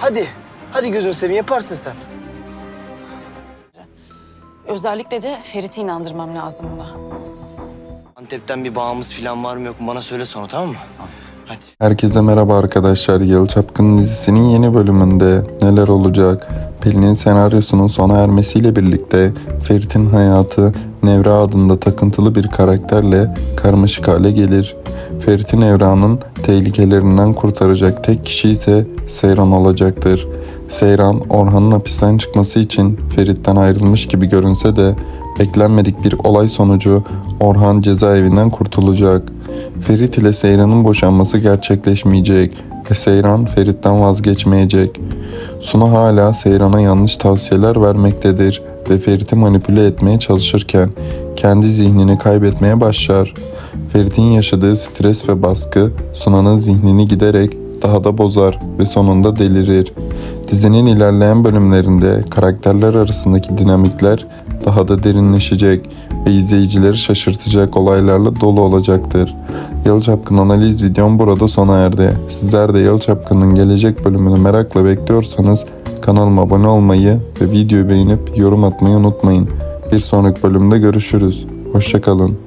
Hadi. Hadi gözünü seveyim yaparsın sen. Özellikle de Ferit'i inandırmam lazım buna. Antep'ten bir bağımız falan var mı yok mu bana söyle sonra tamam mı? Hadi. Herkese merhaba arkadaşlar. Yalı Çapkın dizisinin yeni bölümünde neler olacak? Pelin'in senaryosunun sona ermesiyle birlikte Ferit'in hayatı Nevra adında takıntılı bir karakterle karmaşık hale gelir. Ferit'in Nevra'nın tehlikelerinden kurtaracak tek kişi ise Seyran olacaktır. Seyran, Orhan'ın hapisten çıkması için Ferit'ten ayrılmış gibi görünse de beklenmedik bir olay sonucu Orhan cezaevinden kurtulacak. Ferit ile Seyran'ın boşanması gerçekleşmeyecek ve Seyran Ferit'ten vazgeçmeyecek. Suna hala Seyran'a yanlış tavsiyeler vermektedir ve Ferit'i manipüle etmeye çalışırken kendi zihnini kaybetmeye başlar. Ferit'in yaşadığı stres ve baskı Suna'nın zihnini giderek daha da bozar ve sonunda delirir. Dizinin ilerleyen bölümlerinde karakterler arasındaki dinamikler daha da derinleşecek ve izleyicileri şaşırtacak olaylarla dolu olacaktır. Yalı Çapkın analiz videom burada sona erdi. Sizler de Yalı Çapkın'ın gelecek bölümünü merakla bekliyorsanız kanalıma abone olmayı ve videoyu beğenip yorum atmayı unutmayın. Bir sonraki bölümde görüşürüz. Hoşçakalın.